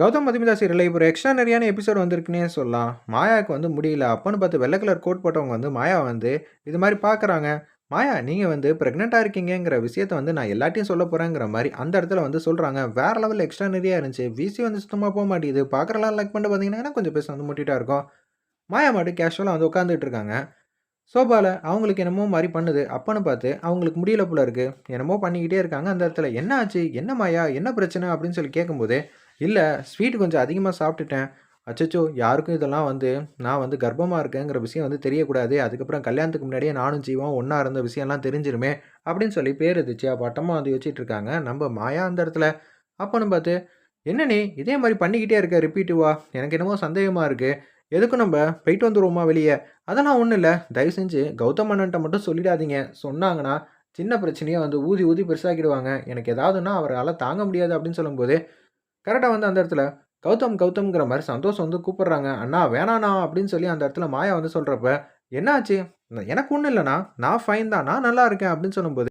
கௌதம் மதுமிதா சீரியலில் இப்போ ஒரு எக்ஸ்ட்ரா நிறையான எபிசோட் வந்திருக்குன்னே சொல்லலாம். மாயாவுக்கு வந்து முடியல. அப்பன்னு பார்த்து வெள்ளை கலர் கோட் போட்டவங்க வந்து மாயா வந்து இது மாதிரி பார்க்குறாங்க. மாயா நீங்கள் வந்து ப்ரெக்னெண்ட்டாக இருக்கீங்கங்கிற விஷயத்த வந்து நான் எல்லாத்தையும் சொல்ல போகிறேங்கிற மாதிரி அந்த இடத்துல வந்து சொல்கிறாங்க வேறு லெவலில் எக்ஸ்ட்ரா நிறையா இருந்துச்சு விசி வந்து சுத்தமாக போக மாட்டேங்குது. பார்க்குறலாம் லைக் பண்ணிட்டு பார்த்தீங்கன்னா கொஞ்சம் பேச வந்து முட்டிட்டா இருக்கும். மாயா மாட்டு கேஷுவலாக வந்து உட்காந்துட்டு இருக்காங்க. சோபாவில் அவங்களுக்கு என்னமோ மாதிரி பண்ணுது. அப்பன்னு பார்த்து அவங்களுக்கு முடியல போல இருக்குது என்னமோ பண்ணிக்கிட்டே இருக்காங்க அந்த இடத்துல. என்ன ஆச்சு? என்ன மாயா? என்ன பிரச்சனை? அப்படின்னு சொல்லி கேட்கும்போது இல்லை ஸ்வீட் கொஞ்சம் அதிகமாக சாப்பிட்டுட்டேன். அச்சச்சோ யாருக்கும் இதெல்லாம் வந்து நான் வந்து கர்ப்பமாக இருக்கேங்கிற விஷயம் வந்து தெரியக்கூடாது. அதுக்கப்புறம் கல்யாணத்துக்கு முன்னாடியே நானும் ஜீவம் ஒன்றா இருந்த விஷயம்லாம் தெரிஞ்சிருமே அப்படின்னு சொல்லி பேர் இருந்துச்சு அப்போ அட்டமாக வந்து யோசிச்சுட்டு இருக்காங்க. நம்ம மாயா அந்த இடத்துல. அப்போன்னு பார்த்து என்ன நீ இதே மாதிரி பண்ணிக்கிட்டே இருக்க ரிப்பீட்டிவா எனக்கு என்னமோ சந்தேகமாக இருக்குது எதுக்கும் நம்ம போயிட்டு வந்துடுவோமா வெளியே? அதெல்லாம் ஒன்றும் இல்லை. தயவு செஞ்சு கௌதம் அண்ணன்ட்ட மட்டும் சொல்லிடாதீங்க. சொன்னாங்கன்னா சின்ன பிரச்சனையை வந்து ஊதி ஊதி பெருசாக்கிடுவாங்க. எனக்கு ஏதாவதுன்னா அவரால் தாங்க முடியாது அப்படின்னு சொல்லும்போது கரெக்டாக வந்து அந்த இடத்துல கௌதம் கௌதம்ங்கிற மாதிரி சந்தோஷம் வந்து கூப்பிடுறாங்க. அண்ணா வேணாண்ணா அப்படின்னு சொல்லி அந்த இடத்துல மாயா வந்து சொல்கிறப்ப என்னாச்சு? எனக்கு ஒன்றும் இல்லைண்ணா. நான் ஃபைன் தான். நான் நல்லா இருக்கேன் அப்படின்னு சொல்லும்போது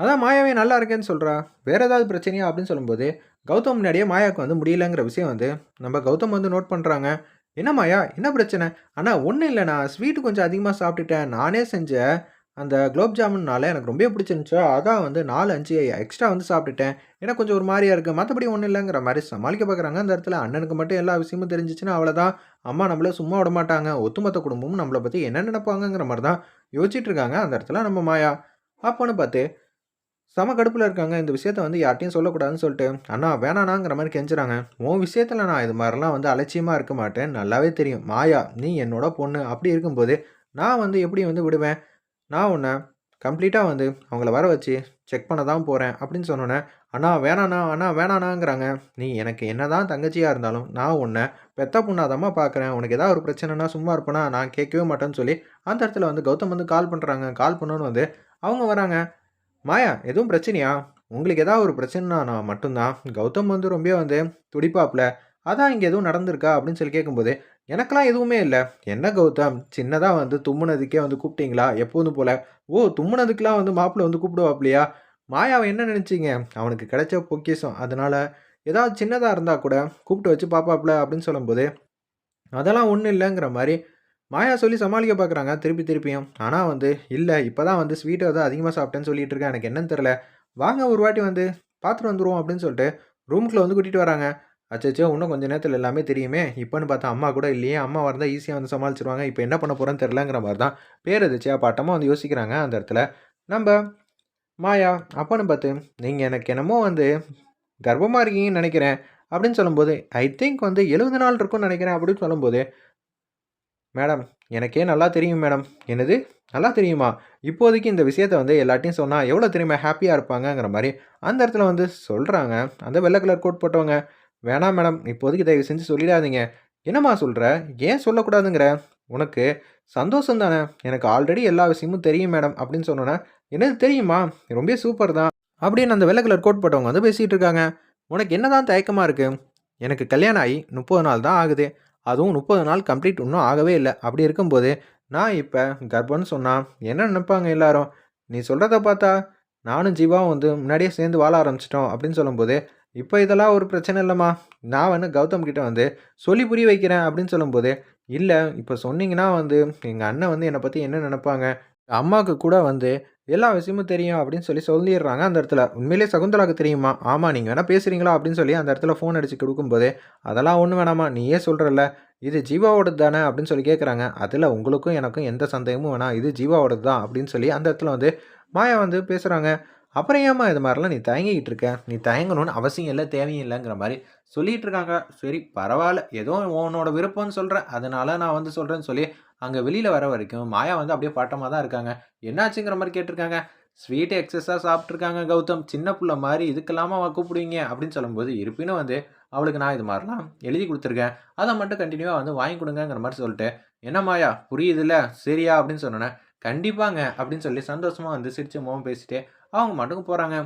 அதான் மாயாவே நல்லா இருக்கேன்னு சொல்கிறா வேறு ஏதாவது பிரச்சனையா? அப்படின்னு சொல்லும்போது கௌதம் முன்னாடியே மாயாவுக்கு வந்து முடியலங்கிற விஷயம் வந்து நம்ம கௌதம் வந்து நோட் பண்ணுறாங்க என்ன மாயா? என்ன பிரச்சனை? ஆனால் ஒன்றும் இல்லைண்ணா. ஸ்வீட்டு கொஞ்சம் அதிகமாக சாப்பிட்டுட்டேன். நானே செஞ்ச அந்த குலோப் ஜாமுன்னால எனக்கு ரொம்ப பிடிச்சிருந்துச்சோ. அதான் வந்து நாலு அஞ்சு எக்ஸ்ட்ரா வந்து சாப்பிட்டுட்டேன். ஏன்னா கொஞ்சம் ஒரு மாதிரியா இருக்குது மற்றபடி ஒன்றும் இல்லைங்கிற மாதிரி சமாளிக்க பார்க்குறாங்க அந்த இடத்துல அண்ணனுக்கு மட்டும் எல்லா விஷயமும் தெரிஞ்சிச்சுன்னா அவ்வளோதான் அம்மா நம்மள சும்மா விட மாட்டாங்க. ஒத்துமொத்த குடும்பமும் நம்மளை பற்றி என்ன நினைப்பாங்கங்கிற மாதிரி தான் யோசிச்சுட்டு இருக்காங்க. அந்த இடத்துல நம்ம மாயா. அப்போன்னு பார்த்து செம கடுப்பில் இருக்காங்க. இந்த விஷயத்த வந்து யார்ட்டையும் சொல்லக்கூடாதுன்னு சொல்லிட்டு அண்ணா வேணானாங்கிற மாதிரி கெஞ்சுறாங்க. உன் விஷயத்தில் நான் இது மாதிரிலாம் வந்து அலட்சியமாக இருக்க மாட்டேன். நல்லாவே தெரியும். மாயா நீ என்னோட பொண்ணு. அப்படி இருக்கும்போது நான் வந்து எப்படி வந்து விடுவேன். நான் உன்னை கம்ப்ளீட்டாக வந்து அவங்கள வர வச்சு செக் பண்ண தான் போகிறேன் அப்படின்னு சொன்னோன்னே அண்ணா வேணாண்ணா அண்ணா வேணாண்ணாங்கிறாங்க. நீ எனக்கு என்னதான் தங்கச்சியாக இருந்தாலும் நான் உன்னை பெத்த பொண்ணாதம்மா பார்க்குறேன் உனக்கு ஏதாவது ஒரு பிரச்சனைனா சும்மா இருப்பேனா? நான் கேட்கவே மாட்டேன்னு சொல்லி அந்த இடத்துல வந்து கௌதம் வந்து கால் பண்ணுறாங்க கால் பண்ணோன்னு வந்து அவங்க வராங்க. மாயா எதுவும் பிரச்சனையா? உங்களுக்கு ஏதாவது ஒரு பிரச்சனைனா நான் மட்டும்தான். கௌதம் வந்து ரொம்ப வந்து துடிப்பாப்ல அதான் இங்கே எதுவும் நடந்திருக்கா? அப்படின்னு சொல்லி கேட்கும்போது எனக்கெல்லாம் எதுவுமே இல்லை. என்ன கௌதம்? சின்னதாக வந்து தும்முனதுக்கே வந்து கூப்பிட்டீங்களா? எப்போதும் போல. ஓ தும்முனதுக்கெலாம் வந்து மாப்பிள்ளை வந்து கூப்பிடுவாப்லையா? மாயாவை என்ன நினச்சிங்க? அவனுக்கு கிடைச்ச பொக்கிஷம். அதனால் ஏதாவது சின்னதாக இருந்தால் கூட கூப்பிட்டு வச்சு பாப்பாப்ல அப்படின்னு சொல்லும்போது அதெல்லாம் ஒன்றும் இல்லைங்கிற மாதிரி மாயா சொல்லி சமாளிக்க பார்க்குறாங்க திருப்பி திருப்பியும். ஆனால் வந்து இல்லை இப்போ தான் வந்து ஸ்வீட்டை தான் அதிகமாக சாப்பிட்டேன்னு சொல்லிட்டு இருக்கேன். எனக்கு என்னன்னு தெரில வாங்க ஒரு வாட்டி வந்து பார்த்துட்டு வந்துருவோம் அப்படின்னு சொல்லிட்டு ரூமுக்குள்ளே வந்து கூட்டிகிட்டு வராங்க. அச்சோ இன்னும் கொஞ்சம் நேரத்தில் எல்லாமே தெரியுமே. இப்போன்னு பார்த்தா அம்மா கூட இல்லையே. அம்மா வந்தால் ஈஸியாக வந்து சமாளிச்சிருவாங்க. இப்போ என்ன பண்ண போகிறேன்னு தெரிலங்கிற மாதிரி தான் பேர் இருந்துச்சு அப்போ வந்து யோசிக்கிறாங்க அந்த இடத்துல. நம்ம மாயா அப்போன்னு பார்த்து நீங்கள் எனக்கு என்னமோ வந்து கர்ப்பமாக இருக்கீங்கன்னு நினைக்கிறேன் அப்படின்னு சொல்லும்போது ஐ திங்க் வந்து எழுபது நாள் இருக்கும்னு நினைக்கிறேன் அப்படின்னு சொல்லும்போது மேடம் எனக்கே நல்லா தெரியும் மேடம். என்னது? நல்லா தெரியுமா? இப்போதைக்கு இந்த விஷயத்த வந்து எல்லாட்டையும் சொன்னால் எவ்வளோ தெரியுமா? ஹாப்பியாக இருப்பாங்கங்கிற மாதிரி அந்த இடத்துல வந்து சொல்கிறாங்க அந்த வெள்ளை கலர் கோட் போட்டவங்க வேணாம் மேடம் இப்போதைக்கு தயவு செஞ்சு சொல்லிடாதீங்க. என்னம்மா சொல்கிற ஏன் சொல்லக்கூடாதுங்கிற? உனக்கு சந்தோஷம் தானே? எனக்கு ஆல்ரெடி எல்லா விஷயமும் தெரியும் மேடம் அப்படின்னு சொன்னோன்னே என்னது தெரியுமா? ரொம்ப சூப்பர் தான் அப்படின்னு அந்த வெள்ளை கலர் கோட் போட்டவங்க வந்து பேசிகிட்டு இருக்காங்க. உனக்கு என்னதான் தயக்கமாக இருக்குது எனக்கு கல்யாணம் ஆகி முப்பது நாள் தான் ஆகுது. அதுவும் முப்பது நாள் கம்ப்ளீட் இன்னும் ஆகவே இல்லை. அப்படி இருக்கும்போது நான் இப்போ கர்ப்பம்னு சொன்னால் என்ன நினைப்பாங்க எல்லாரும்? நீ சொல்கிறத பார்த்தா நானும் ஜீவாவும் வந்து முன்னாடியே சேர்ந்து வாழ ஆரம்பிச்சிட்டோம் அப்படின்னு சொல்லும்போது இப்போ இதெல்லாம் ஒரு பிரச்சனை இல்லைம்மா. நான் வந்து கௌதம் கிட்ட வந்து சொல்லி புரிய வைக்கிறேன் அப்படின்னு சொல்லும்போது இல்லை இப்போ சொன்னீங்கன்னா வந்து எங்கள் அண்ணன் வந்து என்னை பற்றி என்ன நினைப்பாங்க? அம்மாவுக்கு கூட வந்து எல்லா விஷயமும் தெரியும் அப்படின்னு சொல்லி சொல்லிடுறாங்க அந்த இடத்துல. உண்மையிலேயே சகுந்தலாவுக்கு தெரியுமா? ஆமாம் நீங்கள் வேணால் பேசுகிறீங்களா அப்படின்னு சொல்லி அந்த இடத்துல ஃபோன் அடிச்சு கொடுக்கும்போது அதெல்லாம் ஒன்றும் வேணாமா நீயே சொல்கிறல்ல இது ஜீவாவோடது தானே? அப்படின்னு சொல்லி கேட்குறாங்க அதில் உங்களுக்கும் எனக்கும் எந்த சந்தேகமும் வேணாம். இது ஜீவாவோடது தான். அப்படின்னு சொல்லி அந்த இடத்துல வந்து மாயா வந்து பேசுகிறாங்க அப்புறம் ஏம்மா இது மாதிரிலாம் நீ தயங்கிக்கிட்டு இருக்க? நீ தயங்கணும்னு அவசியம் இல்லை தேவையும் இல்லைங்கிற மாதிரி சொல்லிட்டு இருக்காங்க. சரி பரவாயில்ல. ஏதோ உன்னோட விருப்பம்னு சொல்கிறேன் அதனால நான் வந்து சொல்கிறேன்னு சொல்லி அங்கே வெளியில் வர வரைக்கும் மாயா வந்து அப்படியே பாட்டமாக தான் இருக்காங்க. என்னாச்சுங்கிற மாதிரி கேட்டிருக்காங்க. ஸ்வீட்டு எக்ஸஸாக சாப்பிட்ருக்காங்க கௌதம். சின்ன பிள்ளை மாதிரி இதுக்கெல்லாமா கூப்பிடுவீங்க? அப்படின்னு சொல்லும்போது இருப்பினும் வந்து அவளுக்கு நான் இது மாதிரிலாம் எழுதி கொடுத்துருக்கேன். அதை மட்டும் கண்டினியூவாக வந்து வாங்கி கொடுங்கங்கிற மாதிரி சொல்லிட்டு என்ன மாயா புரியுதுல்ல? சரியா? அப்படின்னு சொன்னேன் கண்டிப்பாங்க. அப்படின்னு சொல்லி சந்தோஷமாக வந்து சிரிச்ச முகம் பேசிட்டு அவங்க மட்டும் போகிறாங்க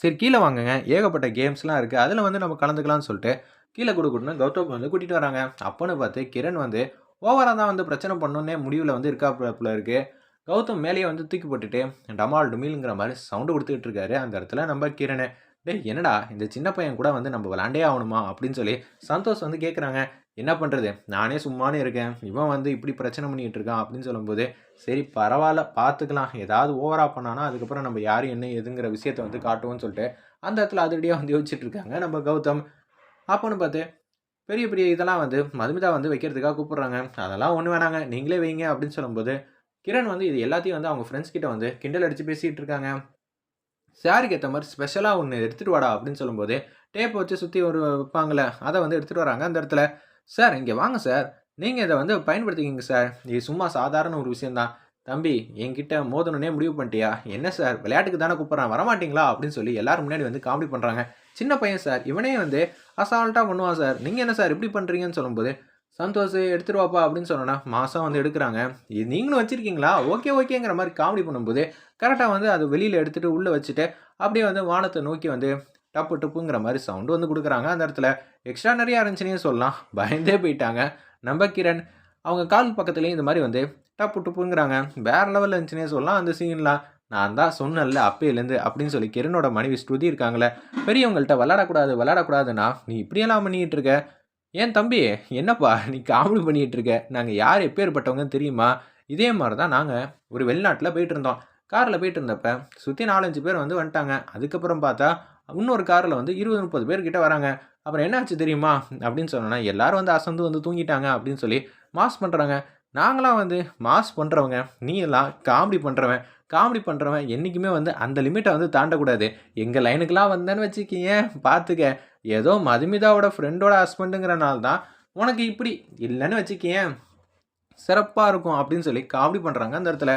சரி கீழே வாங்குங்க. ஏகப்பட்ட கேம்ஸ்லாம் இருக்குது அதில் வந்து நம்ம கலந்துக்கலாம்னு சொல்லிட்டு கீழே கொடுக்கணும்னு கௌதம் வந்து கூட்டிகிட்டு வராங்க. அப்போன்னு பார்த்து கிரண் வந்து ஓவராக தான் வந்து பிரச்சனை பண்ணணுன்னே முடிவில் வந்து இருக்காப்புல இருக்குது கௌதம் மேலேயே வந்து தூக்கி போட்டுட்டு டமால் டுமில்ங்கிற மாதிரி சவுண்டு கொடுத்துக்கிட்டு இருக்காரு அந்த இடத்துல நம்ம கிரணை. டேய் என்னடா இந்த சின்ன பையன் கூட வந்து நம்ம விளாண்டே ஆகணுமா? அப்படின்னு சொல்லி சந்தோஷ் வந்து கேட்குறாங்க என்ன பண்ணுறது நானே சும்மானே இருக்கேன். இவன் வந்து இப்படி பிரச்சனை பண்ணிகிட்டு இருக்கான் அப்படின்னு சொல்லும்போது சரி பரவாயில்ல பார்த்துக்கலாம் ஏதாவது ஓவரா பண்ணானா அதுக்கப்புறம் நம்ம யார் என்ன எதுங்கிற விஷயத்தை வந்து காட்டுவோம்னு சொல்லிட்டு அந்த இடத்துல அதிரடியாக வந்து யோசிச்சுட்டு இருக்காங்க நம்ம கௌதம். அப்போன்னு பார்த்து பெரிய பெரிய இதெல்லாம் வந்து மதுமிதா வந்து வைக்கிறதுக்காக கூப்பிட்றாங்க. அதெல்லாம் ஒன்று வேணாங்க. நீங்களே வைங்க அப்படின்னு சொல்லும்போது கிரண் வந்து இது எல்லாத்தையும் வந்து அவங்க ஃப்ரெண்ட்ஸ் கிட்ட வந்து கிண்டல் அடித்து பேசிகிட்டு இருக்காங்க. சாருக்கு ஏற்ற மாதிரி ஸ்பெஷலாக ஒன்று எடுத்துகிட்டு வாடா அப்படின்னு சொல்லும்போது டேப் வச்சு சுற்றி ஒரு வைப்பாங்களே அதை வந்து எடுத்துகிட்டு வராங்க அந்த இடத்துல. சார் இங்கே வாங்க சார். நீங்கள் இதை வந்து பயன்படுத்திக்கிங்க சார். இது சும்மா சாதாரண ஒரு விஷயந்தான் தம்பி என்கிட்ட மோதணுன்னே முடிவு பண்ணிட்டியா? என்ன சார்? விளையாட்டுக்கு தானே கூப்பிட்றான். வரமாட்டிங்களா? அப்படின்னு சொல்லி எல்லாரும் முன்னாடி வந்து காமெடி பண்ணுறாங்க சின்ன பையன் சார். இவனே வந்து அசால்ட்டாக பண்ணுவான் சார். நீங்கள் என்ன சார்? இப்படி பண்ணுறீங்கன்னு சொல்லும்போது சந்தோஷ் எடுத்துட்டு வாப்பா அப்படின்னு சொன்னோன்னா மாதம் வந்து எடுக்கிறாங்க. இது நீங்களும் வச்சுருக்கீங்களா? ஓகே ஓகேங்கிற மாதிரி காமெடி பண்ணும்போது கரெக்டாக வந்து அது வெளியில் எடுத்துகிட்டு உள்ளே வச்சுட்டு அப்படியே வந்து வானத்தை நோக்கி வந்து டப்பு டப்புங்கிற மாதிரி சவுண்டு வந்து கொடுக்குறாங்க. அந்த இடத்துல எக்ஸ்ட்ரா நிறையா இருந்துச்சுன்னே சொல்லலாம். பயந்தே போயிட்டாங்க. நம்ம கிரண் அவங்க கால் பக்கத்துலேயும் இந்த மாதிரி வந்து டப்பு டுப்புங்கிறாங்க. வேற லெவலில் இருந்துச்சுன்னே சொல்லலாம். அந்த சீன்லாம் நான் தான் சொன்னேன்ல அப்பையிலேருந்து அப்படின்னு சொல்லி கிரணோட மனைவி ஸ்ருதி இருக்காங்களே பெரியவங்கள்ட்ட விளாடக்கூடாது விளாடக்கூடாதுன்னா நீ இப்படியெல்லாம் பண்ணிக்கிட்டு இருக்க? ஏன் தம்பி? என்னப்பா நீ காமெடி பண்ணிகிட்டு இருக்க? நாங்கள் யார் எப்பேற்பட்டவங்கன்னு தெரியுமா? இதே மாதிரி தான் நாங்கள் ஒரு வெளிநாட்டில் போயிட்டு இருந்தோம். காரில் போயிட்டு இருந்தப்ப சுற்றி நாலஞ்சு பேர் வந்து வந்துட்டாங்க. அதுக்கப்புறம் பார்த்தா இன்னொரு காரில் வந்து இருபது முப்பது பேர்கிட்ட வராங்க. அப்புறம் என்னாச்சு தெரியுமா? அப்படின்னு சொன்னோன்னா எல்லாரும் வந்து அசந்து வந்து தூங்கிட்டாங்க அப்படின்னு சொல்லி மாஸ் பண்ணுறாங்க நாங்களாம் வந்து மாஸ் பண்ணுறவங்க நீ எல்லாம் காமெடி பண்ணுறவன் காமெடி பண்ணுறவன் என்றைக்குமே வந்து அந்த லிமிட்டை வந்து தாண்டக்கூடாது. எங்கள் லைனுக்கெலாம் வந்தேன்னு வச்சுக்கிங்க பார்த்துக்க ஏதோ மதுமிதாவோட ஃப்ரெண்டோட ஹஸ்பண்டுங்கிறனால தான். உனக்கு இப்படி இல்லைன்னு வச்சுக்கியேன் சிறப்பாக இருக்கும் அப்படின்னு சொல்லி காமெடி பண்ணுறாங்க அந்த இடத்துல.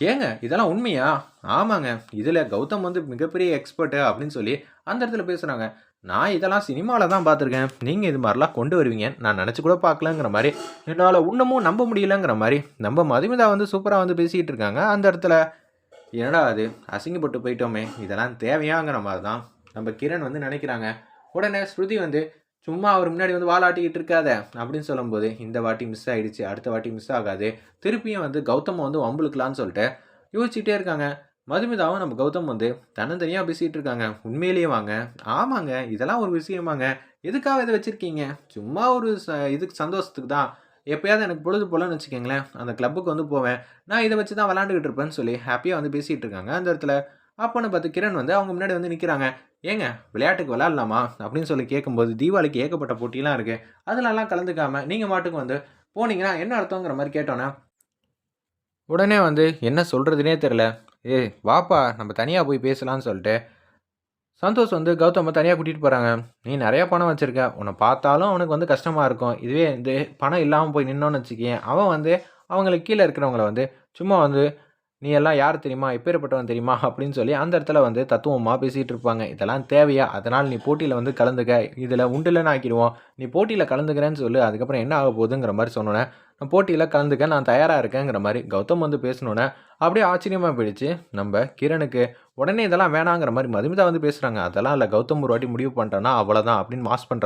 ஏங்க இதெல்லாம் உண்மையா? ஆமாங்க. இதில் கௌதம் வந்து மிகப்பெரிய எக்ஸ்பர்ட்டு அப்படின்னு சொல்லி அந்த இடத்துல பேசுகிறாங்க நான் இதெல்லாம் சினிமாவில் தான் பார்த்துருக்கேன். நீங்கள் இது மாதிரிலாம் கொண்டு வருவீங்க. நான் நினச்சி கூட பார்க்கலங்கிற மாதிரி என்னால் இன்னமும் நம்ப முடியலங்கிற மாதிரி நம்ம மதுமிதா வந்து சூப்பராக வந்து பேசிக்கிட்டு இருக்காங்க. அந்த இடத்துல என்னடா அது அசிங்கப்பட்டு போயிட்டோமே இதெல்லாம் தேவையாங்கிற மாதிரி தான் நம்ம கிரண் வந்து நினைக்கிறாங்க. உடனே ஸ்ருதி வந்து சும்மா அவர் முன்னாடி வந்து வாலாட்டிக்கிட்டு இருக்காத அப்படின்னு சொல்லும்போது இந்த வாட்டி மிஸ் ஆகிடுச்சு அடுத்த வாட்டி மிஸ் ஆகாது. திருப்பியும் வந்து கௌதம் வந்து வம்புழுக்கலான்னு சொல்லிட்டு யோசிச்சுட்டே இருக்காங்க. மதுமிதாவும் நம்ம கௌதம் வந்து தன்னந்தனியாக பேசிகிட்டு இருக்காங்க. உண்மையிலேயே வாங்க. ஆமாங்க. இதெல்லாம் ஒரு விஷயமாங்க. எதுக்காக இதை வச்சுருக்கீங்க? சும்மா ஒரு ச இதுக்கு சந்தோஷத்துக்கு தான். எப்போயாவது எனக்கு பொழுது போலன்னு வச்சுக்கோங்களேன். அந்த கிளப்புக்கு வந்து போவேன். நான் இதை வச்சு தான் விளாண்டுக்கிட்டு இருப்பேன்னு சொல்லி ஹாப்பியாக வந்து பேசிகிட்டு இருக்காங்க அந்த இடத்துல. அப்போன்னு பார்த்து கிரண் வந்து அவங்க முன்னாடி வந்து நிற்கிறாங்க ஏங்க விளையாட்டுக்கு விளாட்லாமா? அப்படின்னு சொல்லி கேட்கும்போது தீபாவளிக்கு ஏகப்பட்ட போட்டிலாம் இருக்குது அதிலெல்லாம் கலந்துக்காமல் நீங்கள் மாட்டுக்கு வந்து போனீங்கன்னா என்ன அர்த்தங்கிற மாதிரி கேட்டோன்னே உடனே வந்து என்ன சொல்கிறதுனே தெரில ஏ வாப்பா நம்ம தனியாக போய் பேசலான்னு சொல்லிட்டு. சந்தோஷ் வந்து கௌதமை தனியாக கூட்டிகிட்டு போகிறாங்க நீ நிறையா பணம் வச்சுருக்க. உன்னை பார்த்தாலும் அவனுக்கு வந்து கஷ்டமாக இருக்கும். இதுவே வந்து பணம் இல்லாமல் போய் நின்னோன்னு வச்சுக்கேன் அவன் வந்து அவங்களுக்கு கீழே இருக்கிறவங்கள வந்து சும்மா வந்து நீ எல்லாம் யார் தெரியுமா? எப்பேற்பட்டவன் தெரியுமா? அப்படின்னு சொல்லி அந்த இடத்துல வந்து தத்துவமாக பேசிகிட்டு இருப்பாங்க இதெல்லாம் தேவையா? அதனால் நீ போட்டியில் வந்து கலந்துக்க. இதில் உண்டுலன்னு ஆக்கிடுவோம். நீ போட்டியில் கலந்துக்கிறேன்னு சொல்லி. அதுக்கப்புறம் என்ன ஆக போகுதுங்கிற மாதிரி சொன்னோன்னே நான் போட்டியில் கலந்துக்க நான் தயாராக இருக்கேங்கிற மாதிரி கௌதம் வந்து பேசினோன்னே அப்படியே ஆச்சரியமாக போயிடுச்சு. நம்ம கிரணுக்கு உடனே இதெல்லாம் வேணாங்கிற மாதிரி மதுமிதா வந்து பேசுகிறாங்க அதெல்லாம் இல்லை கௌதம் ஒரு வாட்டி முடிவு பண்ணுறேன்னா அவ்வளோதான் அப்படின்னு மாஸ் பண்ணுறாங்க